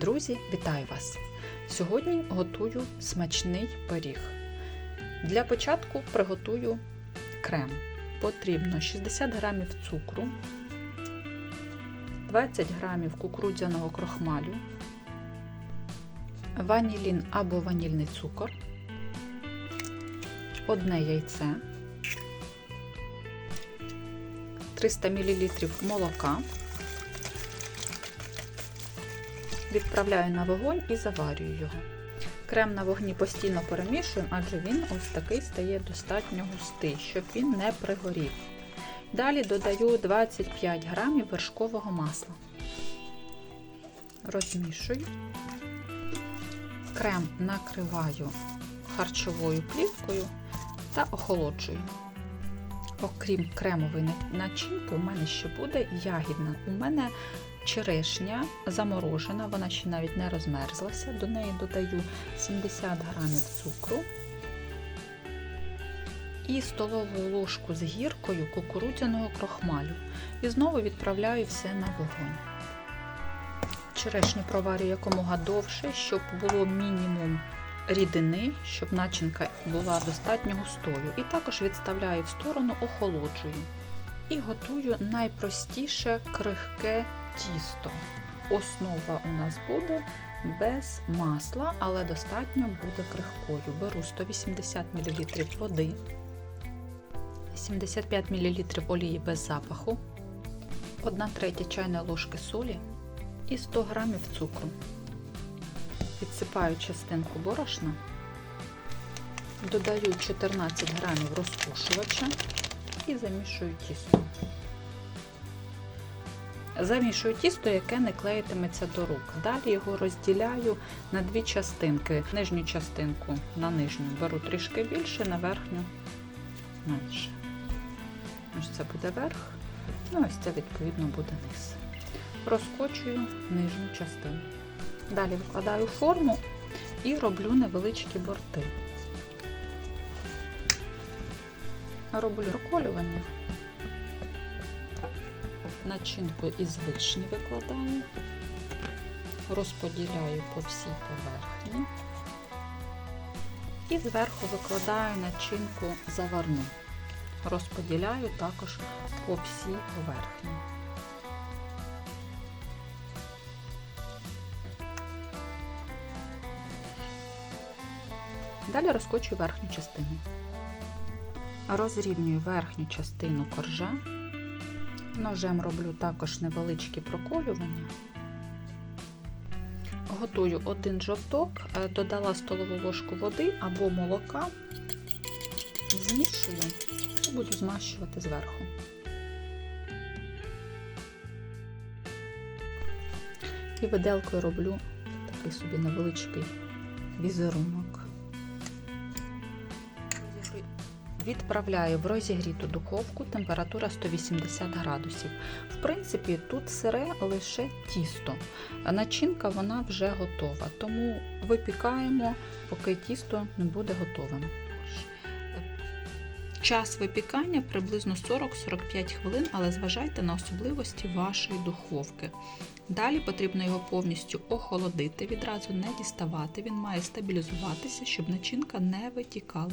Друзі, вітаю вас! Сьогодні готую смачний пиріг. Для початку приготую крем. Потрібно 60 г цукру, 20 г кукурудзяного крохмалю, ванілін або ванільний цукор, одне яйце, 300 мл молока. Відправляю на вогонь і заварюю його. Крем на вогні постійно перемішуємо, адже він ось такий стає достатньо густий, щоб він не пригорів. Далі додаю 25 грамів вершкового масла. Розмішую. Крем накриваю харчовою плівкою та охолоджую. Окрім кремової начинки, у мене ще буде ягідна. У мене черешня заморожена, вона ще навіть не розмерзлася. До неї додаю 70 грамів цукру і столову ложку з гіркою кукурудзяного крохмалю. І знову відправляю все на вогонь. Черешню проварю якомога довше, щоб було мінімум рідини, щоб начинка була достатньо густою. І також відставляю в сторону, охолоджую. І готую найпростіше крихке тісто. Основа у нас буде без масла, але достатньо буде крихкою. Беру 180 мл води, 75 мл олії без запаху, 1 третя чайної ложки солі і 100 г цукру. Підсипаю частинку борошна, додаю 14 грамів розпушувача і замішую тісто. Замішую тісто, яке не клеїтиметься до рук. Далі його розділяю на дві частинки. Нижню частинку на нижню беру трішки більше, на верхню менше. Ось це буде верх, ну ось це відповідно буде низ. Розкочую нижню частину. Далі викладаю форму і роблю невеличкі борти. Роблю проколювання. Начинку із вишні викладаю, розподіляю по всій поверхні і зверху викладаю начинку заварну. Розподіляю також по всій поверхні. Далі розкочую верхню частину. Розрівнюю верхню частину коржа. Ножем роблю також невеличкі проколювання. Готую один жовток, додала столову ложку води або молока, змішую і буду змащувати зверху. І виделкою роблю такий собі невеличкий візерунок. Відправляю в розігріту духовку, температура 180 градусів. В принципі, тут сире лише тісто. Начинка вона вже готова, тому випікаємо, поки тісто не буде готовим. Час випікання приблизно 40-45 хвилин, але зважайте на особливості вашої духовки. Далі потрібно його повністю охолодити, відразу не діставати. Він має стабілізуватися, щоб начинка не витікала.